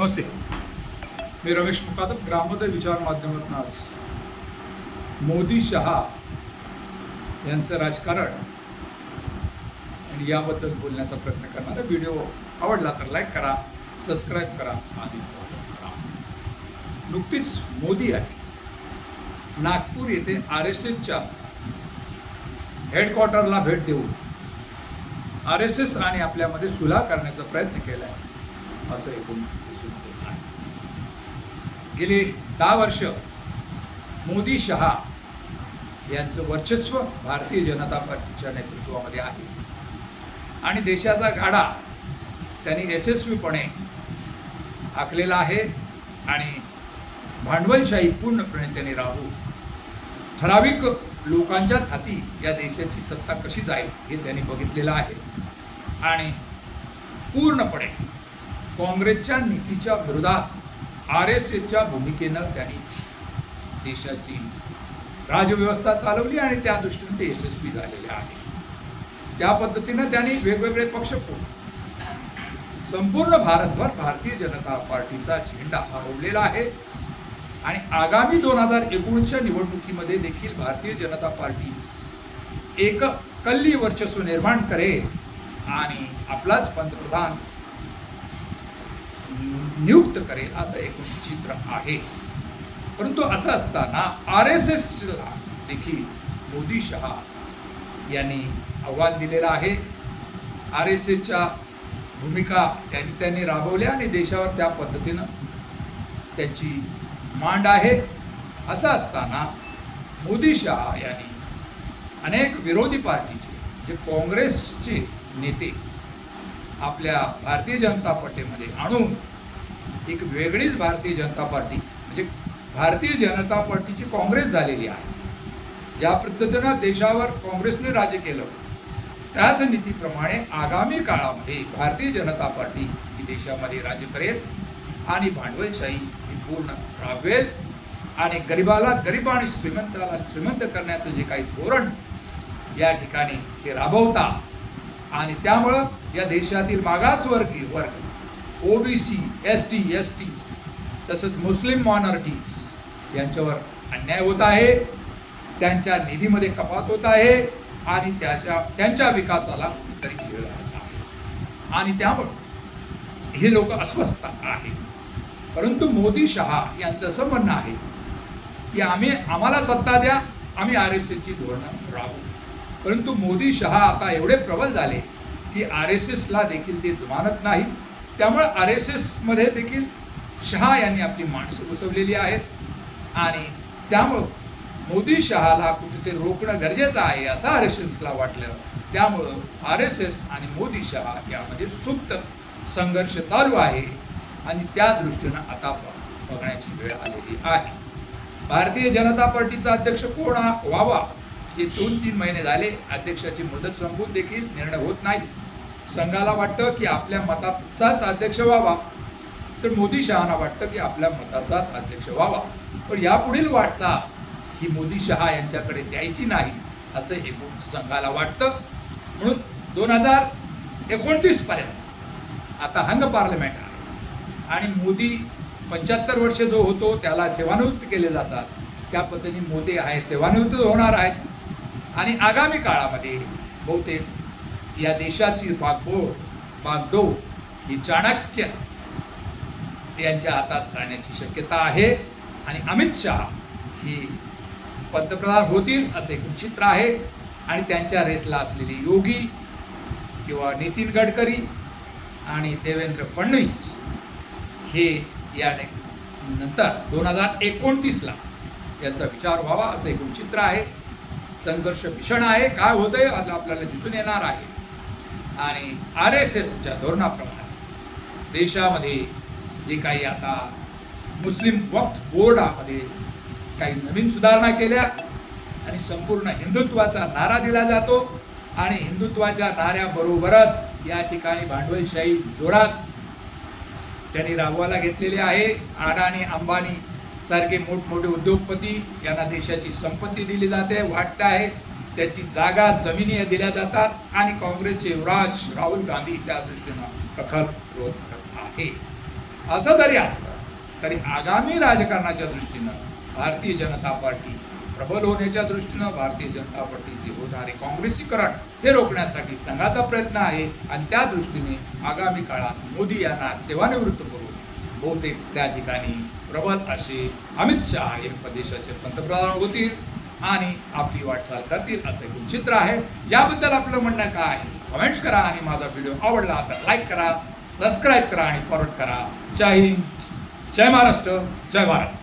नमस्ते. मी रमेश मुकादम ग्रामोदय विचार माध्यमातून आज मोदी शहा यांचं राजकारण आणि याबद्दल बोलण्याचा प्रयत्न करणारा व्हिडिओ आवडला तर लाईक करा सबस्क्राईब करा आणि करा. नुकतीच मोदी आहे नागपूर येथे आर एस एसच्या हेडक्वार्टरला भेट देऊन आर एस एस आणि आपल्यामध्ये सुलह करण्याचा प्रयत्न केला आहे असं एकूण गेली दहा वर्ष मोदी शहा यांचं वर्चस्व भारतीय जनता पार्टीच्या नेतृत्वामध्ये आहे. आणि देशाचा गाडा त्यांनी यशस्वीपणे आखलेला आहे आणि भांडवलशाही पूर्णपणे त्यांनी राहू ठराविक लोकांच्याच हाती या देशाची सत्ता कशी जाईल हे त्यांनी बघितलेलं आहे. आणि पूर्णपणे काँग्रेसच्या नीतीच्या विरोधात आर एस एसच्या भूमिकेनं त्यांनी देशाची राजव्यवस्था चालवली आणि त्या दृष्टीने ते यशस्वी झालेले आहे. त्या पद्धतीनं त्यांनी वेगवेगळे पक्ष फोडून संपूर्ण भारतभर भारतीय जनता पार्टीचा झेंडा हरवलेला आहे. आणि आगामी दोन हजार एकोणीसच्या निवडणुकीमध्ये देखील भारतीय जनता पार्टी एक कल्ली वर्चस्व निर्माण करेल आणि आपलाच पंतप्रधान नियुक्त करेल असं एक चित्र आहे. परंतु असं असताना आर एस एसला देखील मोदी शहा यांनी आव्हान दिलेलं आहे. आर एस एसच्या भूमिका त्यांनी त्यांनी राबवल्या आणि देशावर त्या पद्धतीनं त्यांची मांड आहे. असं असताना मोदी शहा यांनी अनेक विरोधी पार्टीचे जे काँग्रेसचे नेते आपल्या भारतीय जनता पार्टीमध्ये आणून एक वेगळीच भारतीय जनता पार्टी म्हणजे भारतीय जनता पार्टीची काँग्रेस झालेली आहे. ज्या पद्धतीनं देशावर काँग्रेसने राज्य केलं त्याच नीतीप्रमाणे आगामी काळामध्ये भारतीय जनता पार्टी ही देशामध्ये राज्य करेल आणि भांडवलशाही ही पूर्ण राबवेल आणि गरिबाला गरीब आणि श्रीमंताला श्रीमंत करण्याचं जे काही धोरण या ठिकाणी ते राबवता आणि त्यामुळं या देशातील मागासवर्गीय वर्ग OBC S T S T तसंच मुस्लिम मॉनॉरिटीज यांच्यावर अन्याय होत आहे. त्यांच्या निधीमध्ये कपात होत आहे आणि त्याच्या त्यांच्या विकासाला तरी वेळ आहे. आणि त्यामुळं हे लोक अस्वस्थ आहेत. परंतु मोदी शहा यांचं असं म्हणणं आहे की आम्ही आम्हाला सत्ता द्या आम्ही आर एस एसची धोरणं राबवू. परंतु मोदी शहा आता एवढे प्रबल झाले की आर एस एसला देखील ते जुमानत नाही. त्यामुळे आर एस एसमध्ये देखील शहा यांनी आपली माणसं घुसवलेली आहेत. आणि त्यामुळं मोदी शहाला कुठेतरी रोखणं गरजेचं आहे असं आर एस एसला वाटलं. त्यामुळं आर एस एस आणि मोदी शहा यामध्ये सुप्त संघर्ष चालू आहे. आणि त्या दृष्टीनं आता बघण्याची वेळ आलेली आहे. भारतीय जनता पार्टीचा अध्यक्ष कोण व्हावा? हे दोन तीन महिने झाले अध्यक्षाची मुदत संपून देखील निर्णय होत नाही. संघाला वाटतं की आपल्या मताचाच अध्यक्ष व्हावा. तर मोदी शहाना वाटतं की आपल्या मताचाच अध्यक्ष व्हावा. पण यापुढील वाटचाल ही मोदी शहा यांच्याकडे द्यायची नाही असं एकूण संघाला वाटतं. म्हणून दोन हजार एकोणतीस पर्यंत आता हंग पार्लमेंट आहे. आणि मोदी पंच्याहत्तर वर्ष जो होतो त्याला सेवानिवृत्त केले जातात. त्या पद्धतीने मोदी आहे सेवानिवृत्त होणार आहेत. आणि आगामी काळामध्ये बहुतेक या देशाची बागबोड बागडोर ही चाणक्य यांच्या हातात जाण्याची शक्यता आहे. आणि अमित शहा ही पंतप्रधान होतील असे एक चित्र आहे. आणि त्यांच्या रेसला असलेली योगी किंवा नितीन गडकरी आणि देवेंद्र फडणवीस हे या नंतर दोन हजार एकोणतीसला याचा विचार व्हावा असं एकूण चित्र आहे. संघर्ष भीषण आहे. काय होतंय? आता आपल्याला दिसून येणार आहे. आणि आर एस एसच्या धोरणाप्रमाणे देशामध्ये जे काही आता मुस्लिम वक्फ बोर्डामध्ये काही नवीन सुधारणा केल्या आणि संपूर्ण हिंदुत्वाचा नारा दिला जातो. आणि हिंदुत्वाच्या नाऱ्याबरोबरच या ठिकाणी भांडवलशाही जोरात त्यांनी राबवायला घेतलेले आहे. अडाणी अंबानी सारखे मोठमोठे उद्योगपती यांना देशाची संपत्ती दिली जाते वाटतं आहे. त्याची जागा जमिनी दिल्या जातात आणि काँग्रेसचे युवराज राहुल गांधी त्या दृष्टीनं प्रखर विरोध करत आहे. असं जरी असलं तरी आगामी राजकारणाच्या दृष्टीनं भारतीय जनता पार्टी प्रबल होण्याच्या दृष्टीनं भारतीय जनता पार्टीचे होणारे काँग्रेसीकरण हे रोखण्यासाठी संघाचा प्रयत्न आहे. आणि त्या दृष्टीने आगामी काळात मोदी यांना सेवानिवृत्त करून बहुतेक त्या ठिकाणी प्रबल असे अमित शहा हे प्रदेशाचे पंतप्रधान होतील आणि आपली वाटचाल करतील असं एकूण चित्र आहे. याबद्दल आपलं म्हणणं काय? आहे कमेंट्स करा आणि माझा व्हिडिओ आवडला तर लाईक करा सबस्क्राईब करा आणि फॉरवर्ड करा. जय हिंद जय महाराष्ट्र जय भारत.